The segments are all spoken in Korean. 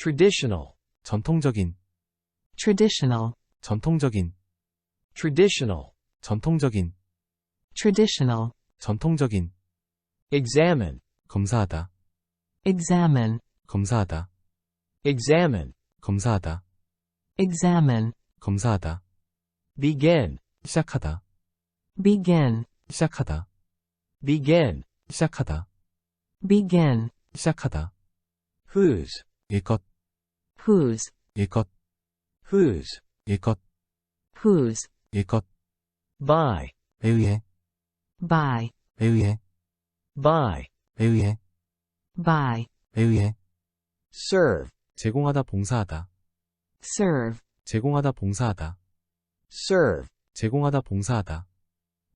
traditional, 전통적인, traditional, 전통적인, traditional, 전통적인, traditional, 전통적인, examine, 검사하다, examine, 검사하다, examine, 검사하다, examine, 검사하다, begin, 시작하다, begin, 시작하다, begin, 시작하다, begin, 시작하다, whose, 일것, whose, 일것, whose, 일것, whose, 일것, by, 에 의해, by, 에 의해, by, 에 의해, by, 에 의해, serve, 제공하다 봉사하다, serve, 제공하다 봉사하다, serve, 제공하다 봉사하다,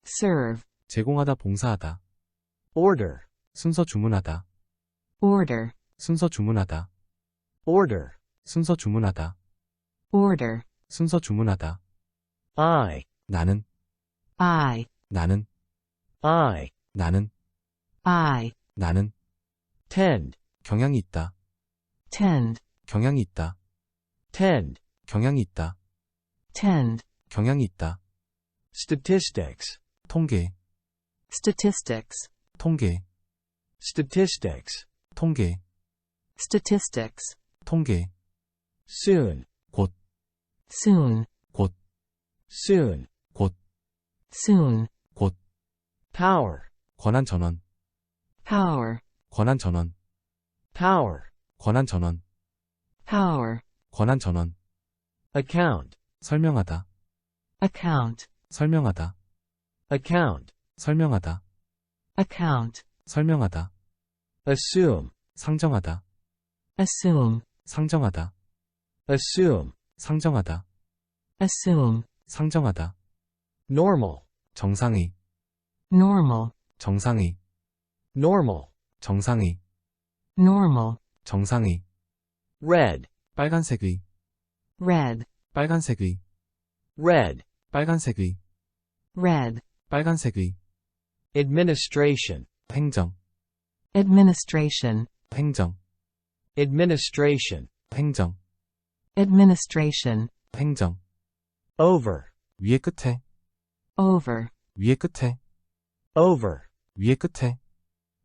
serve, 제공하다 봉사하다, order, 순서 주문하다, order, 순서 주문하다, order, 순서 주문하다, order, 순서 주문하다, I, 나는, I, 나는, I, 나는, I, 나는, tend, 경향이 있다, tend, 경향이 있다, tend, 경향이 있다, tend, 경향이 있다, statistics, 통계, statistics, 통계, statistics, 통계, statistics, 통계, soon, soon, soon, soon, power, 권한 전원, power, 권한 전원, power, 권한 전원, power, 권한 전원, account, 설명하다, account, 설명하다, account, 설명하다, account, 설명하다, assume, 상정하다, assume, 상정하다, assume, 상정하다, assume, 상정하다, normal, 정상의, normal, 정상의, normal, 정상의, normal, 정상의, red, 빨간색의, red, 빨간색의, red, 빨간색의, red, 빨간색의, administration, 행정, administration, 행정, administration, 행정, administration, 행정, over, 위에 끝에, over, 위에 끝에, over, 위에 끝에,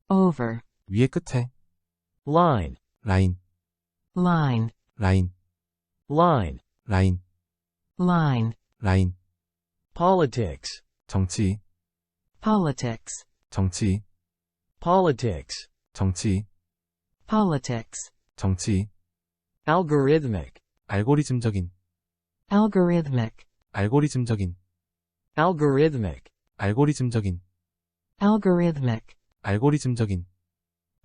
over, 위에 끝에, line, 라인, line, 라인, line, 라인, line, 라인, politics, 정치, politics, 정치, politics, 정치, politics, 정치, algorithmic, 알고리즘적인, algorithmic, 알고리즘적인, algorithmic, 알고리즘적인, algorithmic, 알고리즘적인,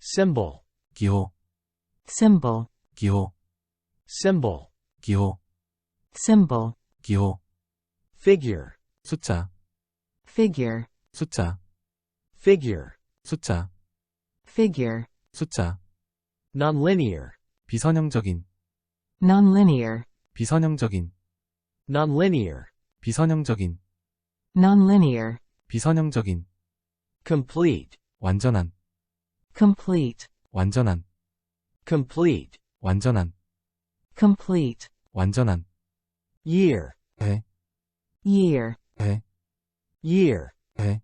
symbol, 기호, symbol, 기호, symbol, 기호, symbol, 기호, figure, 숫자, figure, 숫자, figure, 숫자, figure, 숫자, nonlinear, 비선형적인, nonlinear, 비선형적인, nonlinear, 비선형적인, nonlinear, 비선형적인, complete, 완전한, complete, 완전한, complete, 완전한, complete, 완전한, year, 해, year, 해, year, 해,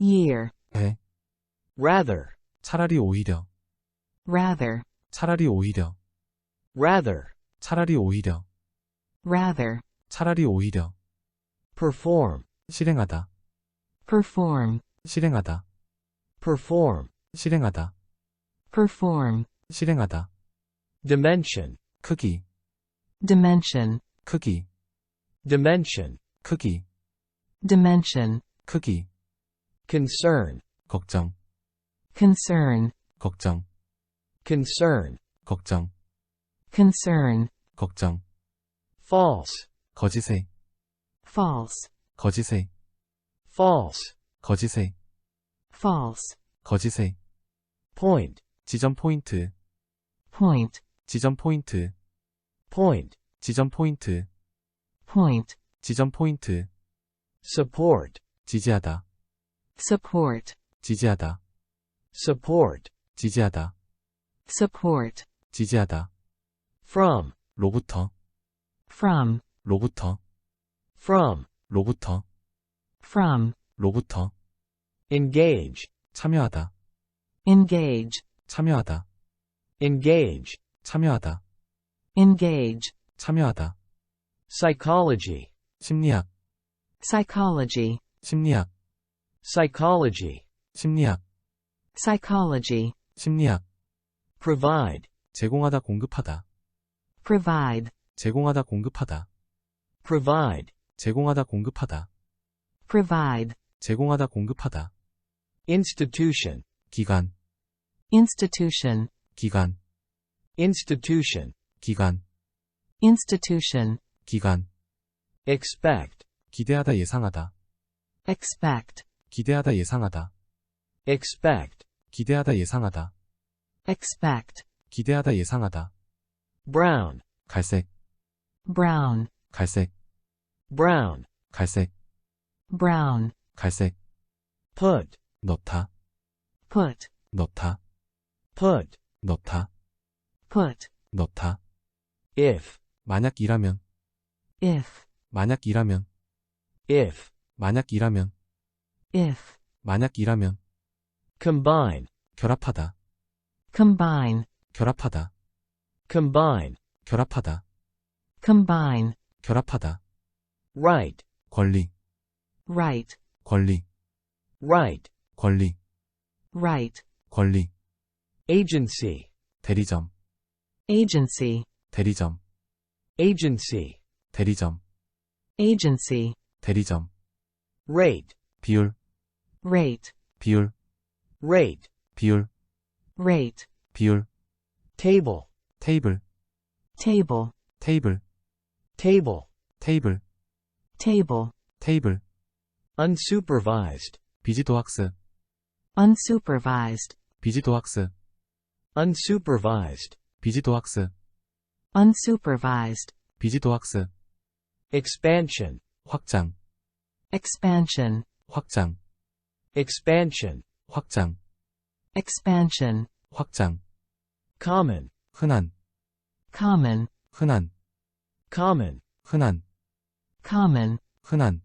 year, 해, rather, 차라리 오히려, rather, 차라리 오히려, Rather, 차라리 오히려, rather, 차라리 오히려, perform, 실행하다, perform, 실행하다, perform, 실행하다, perform, 실행하다, dimension, 크기, dimension, 크기, dimension, 크기, dimension, 크기, concern, 걱정, concern, 걱정, concern, 걱정, concern, 걱정, false, 거짓의, false, 거짓의, false, 거짓의, false, 거짓의, point, 지점 포인트, point, 지점 포인트, point, 지점 포인트, point, 지점 포인트, support, 지지하다, support, 지지하다, support, 지지하다, support, 지지하다, From, 로부터, from, 로부터, from, 로부터, from, 로부터, engage, 참여하다, engage, 참여하다, engage, 참여하다, engage, 참여하다, psychology, 심리학, psychology, 심리학, psychology, 심리학, psychology, 심리학, provide, 제공하다 공급하다, provide, 제공하다 공급하다, provide, 제공하다 공급하다, provide, 제공하다 공급하다, institution, 기간, institution, 기간, institution, 기간, institution, 기간, expect, 기대하다 예상하다, expect, 기대하다 예상하다, expect, 기대하다 예상하다, expect, 기대하다 예상하다, brown, 갈색, brown, 갈색, brown, 갈색, brown, 갈색, put, 넣다, put, 넣다, put, 넣다, put, 넣다, if, 만약 이라면, if, 만약 이라면, if, 만약 이라면, if, 만약 이라면, combine, 결합하다, combine, 결합하다, combine, 결합하다, combine, 결합하다, right, 권리, right, 권리, right, 권리, right, 권리, agency, 대리점, agency, 대리점, agency, 대리점, agency, 대리점, rate, 비율, rate, 비율, rate, 비율, rate, 비율, table, 테이블, table, 테이블, table, 테이블, table, 테이블, unsupervised, 비지도학습, unsupervised, 비지도학습, unsupervised, 비지도학습, unsupervised, 비지도학습, expansion, 확장, expansion, 확장, expansion, 확장, expansion, 확장, common, 흔한, common, 흔한, common, 흔한, common, 흔한,